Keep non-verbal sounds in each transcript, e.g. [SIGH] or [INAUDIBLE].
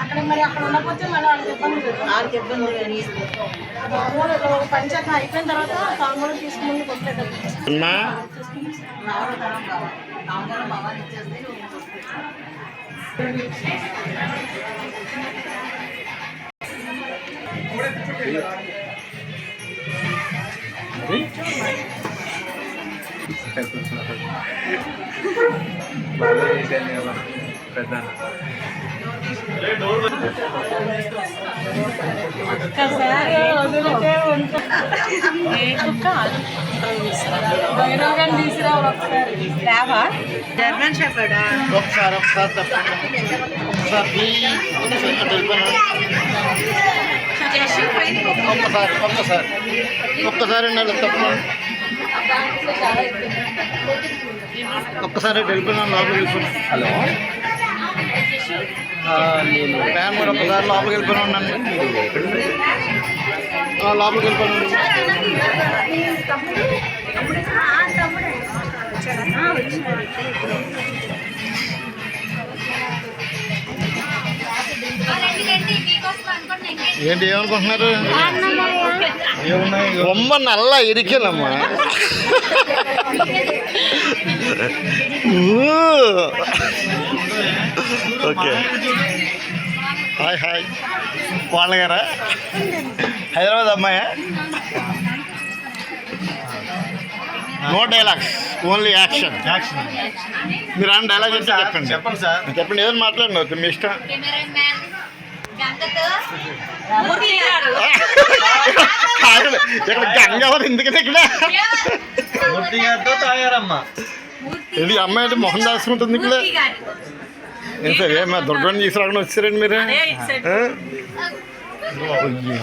అక్కడ మరి అక్కడ ఉండకపోతే మళ్ళీ వాళ్ళకి ఇబ్బంది వాళ్ళకి ఇబ్బంది తాగుమూలలో పంచాయతీ అయిపోయిన తర్వాత తాగుమూలు తీసుకుని కొట్టలేదు అమ్మా. నామకరణం కావాలి ఒకసారి జర్మన్ షెపర్డా ఒకసారి ఒకసారి ఒక్కసారి ఒక్కసారి ఒక్కసారి తప్ప ఒక్కసారి అటు వెళ్ళిపోయినా లోపలికి వెళ్ళిపోయినా హలో నేను ఫ్యాన్ కూడా ఒక్కసారి లోపలికి వెళ్ళిపోయినా ఉండండి ఆ, లోపలికి వెళ్ళిపోయినా ఏంటి ఏమనుకుంటున్నారు రొమ్మ నల్ల ఇరికేనమ్మా ఓకే. Hi hi. వాళ్ళ గారా? హైదరాబాద్ అమ్మాయా? No dialogues only action. Action మీరు అన్న డైలాగ్ చెప్తే చెప్పండి. చెప్పండి సార్. చెప్పండి ఏదైనా మాట్లాడండి మీ ఇష్టం. ఇక్కడ గంగవరం ఎందుకంటే ఇక్కడ? ఇది అమ్మాయి అంటే మొహం దాచుకుంటుంది ఇక్కడ? సార్ ఏమా దుర్గని తీసుకురాకుండా వచ్చారండి మీరు?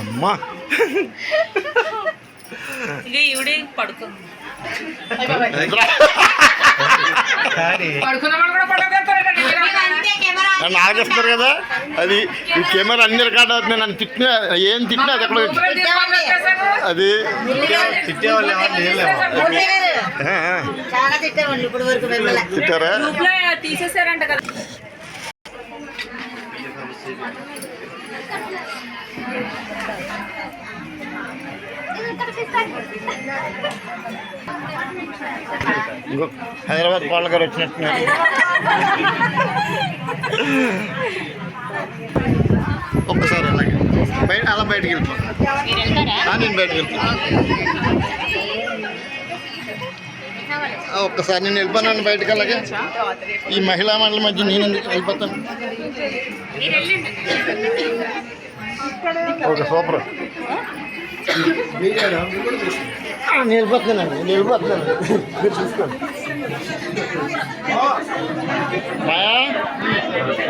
అమ్మా నాగేస్తారు కదా అది ఈ కెమెరా అన్ని రికార్డ్ అవుతుంది నన్ను తిట్టినా ఏం తిట్టినా అది ఎక్కడ అది తిట్టారా? తీసేసారంట కదా. హైదరాబాద్ కోళ్ళ గారు వచ్చినట్టున్నారు. ఒక్కసారి అలాగే. బయట అలా బయటికి వెళ్ళిపో. ఆ, నేను బయటకు వెళ్ళిపోతాను ఒక్కసారి నేను వెళ్ళిపోయాను బయటకు అలాగే. ఈ మహిళా మండలి మధ్య నేను ఎందుకు వెళ్ళిపోతాను? Okay super. నేను వెళ్ళిపోతున్నానండి నేను వెళ్ళిపోతున్నాను. మీరు చూసుకోండి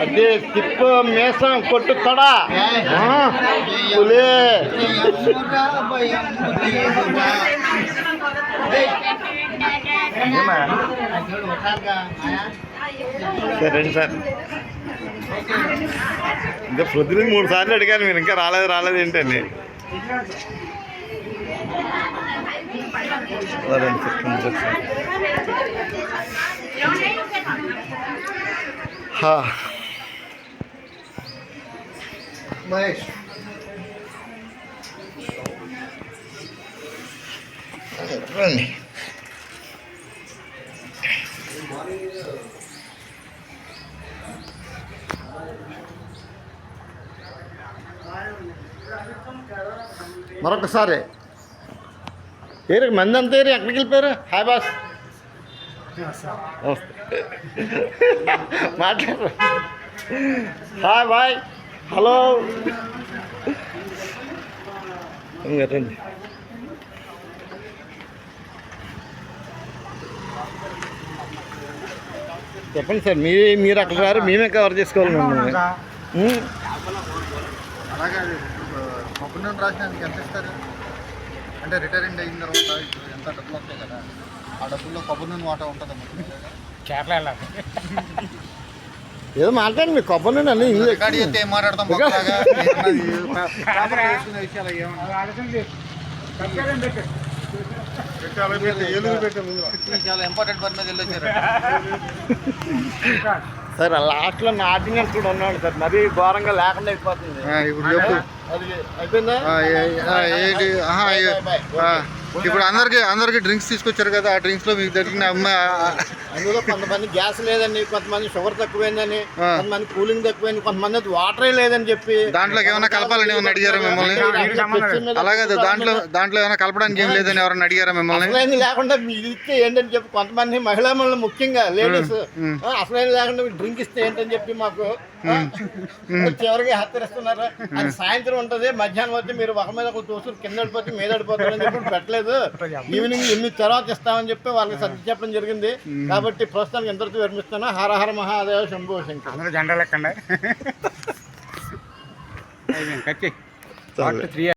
అదే తిప్పు మేసం కొట్టు తడా పులే. సరే సార్. ఇంకా పొద్దున మూడు సార్లు అడిగాను మీరు ఇంకా రాలేదు రాలేదు ఏంటండి. హా. రండి. మరొకసారి ఏరి మంది అంతా ఏరి ఎక్కడికి వెళ్ళిపోయారు హాయ్ బాస్ వస్తే. మాట్లాడరు హాయ్ బాయ్ హలో రండి. చెప్పండి సార్ మీరు మీరు అక్కడ రారు మేమే కవర్ చేసుకోవాలి మిమ్మల్ని. ఉం? అలాగే కొబ్బరి నూనె రాసినందుకు ఎంత ఇస్తారు? అంటే రిటైరింగ్ అయిన తర్వాత ఇప్పుడు ఎంత డబ్బులు వస్తాయి కదా ఆ డబ్బుల్లో కొబ్బరి నూనె వాటా ఉంటుందమ్మా ఏదో మాట్లాడండి మీ కొబ్బరి నూనె అన్నీ రికార్డ్ చేస్తే ఏం మాట్లాడతాం [LAUGHS] విషయాలు ఏమన్నా? [LAUGHS] చాలా ఇంపార్టెంట్ పని మీద వెళ్ళొచ్చారు. [LAUGHS] సార్ లాస్ట్లో నా ఆర్డినెన్స్ కూడా ఉన్నాడు సార్. మరీ ఘోరంగా లేకుండా అయిపోతుంది. ఇప్పుడు చెప్పు. అయిపోయిందా? ఇప్పుడు అందరికి అందరికి డ్రింక్స్ తీసుకొచ్చారు కదా ఆ డ్రింక్స్లో మీకు జరిగిన అమ్మాయి అందులో కొంతమంది గ్యాస్ లేదని కొంతమంది షుగర్ తక్కువైందని. కొంతమంది కూలింగ్ తక్కువైంది కొంతమంది వాటరే లేదని చెప్పి దాంట్లోకి ఏమైనా కలపాలని ఏమైనా అడిగారా మిమ్మల్ని? అలాగే దాంట్లో దాంట్లో ఏమైనా కలపడానికి ఏం లేదని ఎవరైనా అడిగారా మిమ్మల్ని? లేకుండా మీరు ఇస్తే ఏంటని చెప్పి కొంతమంది మహిళా ముఖ్యంగా లేడీస్ అసలైంది లేకుండా మీరు డ్రింక్ ఇస్తే ఏంటని చెప్పి మాకు ఆ, చివరికి హెచ్చరిస్తున్నారు అది సాయంత్రం ఉంటది మధ్యాహ్నం వచ్చి మీరు ఒక మీద తోసులు కింద పడిపోతే మీద పడిపోతారని చెప్పి పెట్టలేదు. ఈవినింగ్ ఎనిమిది తర్వాత ఇస్తామని చెప్పి వాళ్ళకి సర్ది చెప్పడం జరిగింది. కాబట్టి ప్రస్తుతానికి ఎంతటితో విరమిస్తాను హరహర మహాదేవ శంభో శంకర్. అందరూ త్రీ [LAUGHS]